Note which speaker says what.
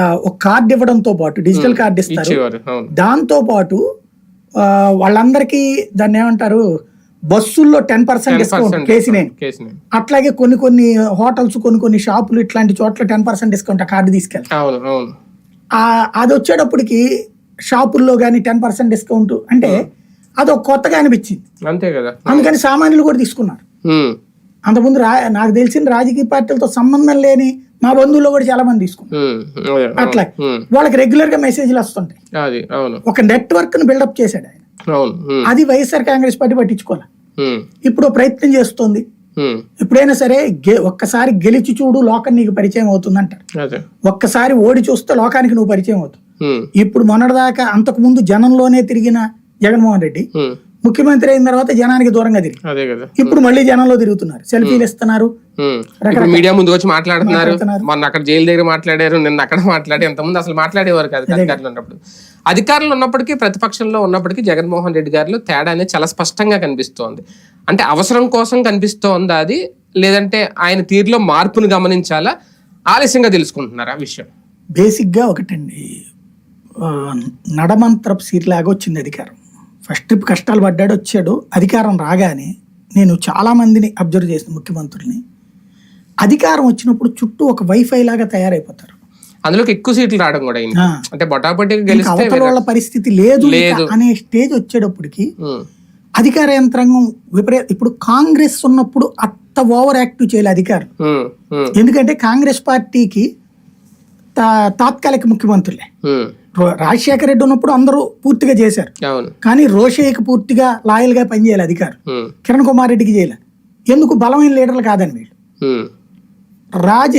Speaker 1: ఒక కార్డు ఇవ్వడంతో పాటు డిజిటల్ కార్డు ఇస్తారు. దాంతో పాటు వాళ్ళందరికీ దాన్ని ఏమంటారు బస్సుల్లో టెన్ పర్సెంట్ డిస్కౌంట్ కేసినేని అట్లాగే కొన్ని కొన్ని హోటల్స్ కొన్ని కొన్ని షాపులు ఇట్లాంటి చోట్ల టెన్ పర్సెంట్ డిస్కౌంట్ ఆ కార్డు తీసుకెళ్తారు. ఆ అది వచ్చేటప్పటికి షాపుల్లో కానీ టెన్ పర్సెంట్ డిస్కౌంట్ అంటే అది ఒక కొత్తగా అనిపించింది.
Speaker 2: అంతే కదా.
Speaker 1: అందుకని సామాన్యులు కూడా తీసుకున్నారు. అంతకుముందు రా నాకు తెలిసిన రాజకీయ పార్టీలతో సంబంధం లేని మా బంధువుల్లో కూడా చాలా మంది తీసుకున్నారు. అట్లా. వాళ్ళకి రెగ్యులర్గా మెసేజ్లు వస్తుంటాయి. ఒక నెట్వర్క్ని బిల్డప్ చేశాడు ఆయన. అది వైఎస్ఆర్ కాంగ్రెస్ పార్టీ పట్టించుకోవాలి? ఇప్పుడు ప్రయత్నం చేస్తుంది. ఎప్పుడైనా సరే ఒక్కసారి గెలిచి చూడు లోకం నీకు పరిచయం అవుతుంది అంటారు ఒక్కసారి ఓడి చూస్తే లోకానికి నువ్వు పరిచయం అవుతావు.
Speaker 2: ఉమ్,
Speaker 1: ఇప్పుడు మొన్నటిదాకా అంతకు ముందు జనంలోనే తిరిగిన జగన్మోహన్ రెడ్డి ముఖ్యమంత్రి అయిన తర్వాత జనానికి దూరంగా తిరిగి ఇప్పుడు మళ్ళీ జనంలో తిరుగుతున్నారు. సెల్ఫీలు ఇస్తున్నారు.
Speaker 2: మీడియా ముందుకు వచ్చి మాట్లాడుతున్నారు. మొన్న అక్కడ జైలు దగ్గర మాట్లాడారు నిన్న అక్కడ మాట్లాడి ఎంతమంది అసలు మాట్లాడేవారు కాదు అధికారులు ఉన్నప్పుడు. అధికారులు ఉన్నప్పటికీ ప్రతిపక్షంలో ఉన్నప్పటికీ జగన్మోహన్ రెడ్డి గారిలో తేడా అనేది చాలా స్పష్టంగా కనిపిస్తోంది. అంటే అవసరం కోసం కనిపిస్తోందా అది? లేదంటే ఆయన తీరులో మార్పును గమనించాలా? ఆలస్యంగా తెలుసుకుంటున్నారా ఆ విషయం?
Speaker 1: బేసిక్గా ఒకటండి నడమంత్రపు సీట్లాగా వచ్చింది అధికారం. ఫస్ట్ ట్రిప్ కష్టాలు పడ్డాడు వచ్చాడు. అధికారం రాగానే నేను చాలా మందిని అబ్జర్వ్ చేసిన ముఖ్యమంత్రుల్ని. అధికారం వచ్చినప్పుడు చుట్టూ ఒక వైఫై లాగా తయారైపోతారు.
Speaker 2: అందులోకి ఎక్కువ సీట్లు రావడం కూడా అంటే బొటాబొటికి
Speaker 1: ఇంకా
Speaker 2: గెలిస్తే
Speaker 1: అవతల వాళ్ళ పరిస్థితి లేదు. అనే స్టేజ్ వచ్చేటప్పటికి అధికార యంత్రాంగం విపరీత ఇప్పుడు కాంగ్రెస్ ఉన్నప్పుడు అంత ఓవర్ యాక్టివ్ చేయాలి అధికారులు.
Speaker 2: ఉమ్,
Speaker 1: ఎందుకంటే కాంగ్రెస్ పార్టీకి తాత్కాలిక ముఖ్యమంత్రులే. రాజశేఖర రెడ్డి ఉన్నప్పుడు అందరూ పూర్తిగా చేశారు. కానీ రోషయ్యకి పూర్తిగా లాయల్గా పనిచేయాలి అధికారులు.
Speaker 2: ఉమ్,
Speaker 1: కిరణ్ కుమార్ రెడ్డికి చేయాలి. ఎందుకు బలమైన లీడర్లు కాదని వీళ్ళు. ராஜ